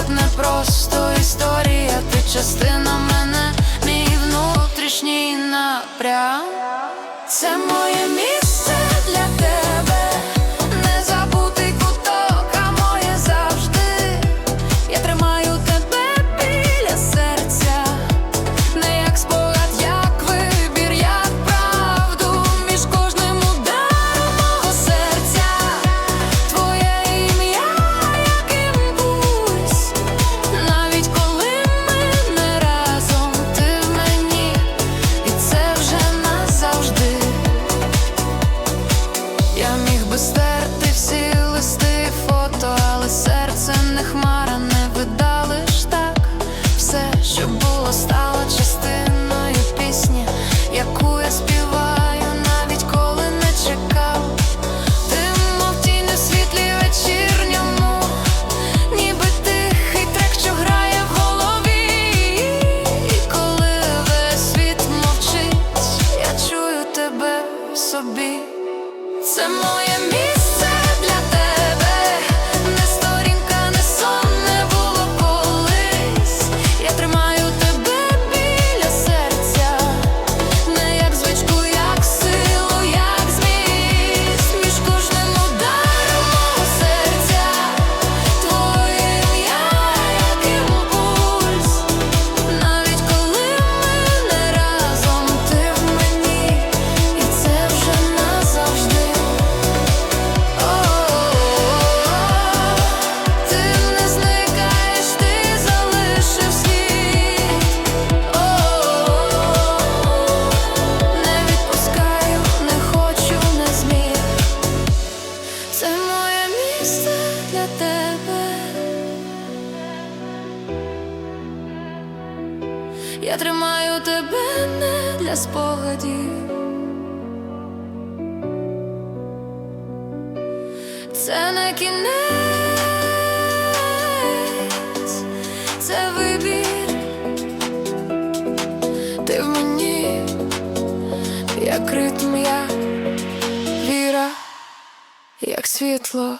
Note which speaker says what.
Speaker 1: брат, не просто історія, ти частина мене, мій внутрішній напрям. Це Я тримаю тебе не для спогадів, це не кінець, це вибір, ти в мені, як ритм, як віра, як світло.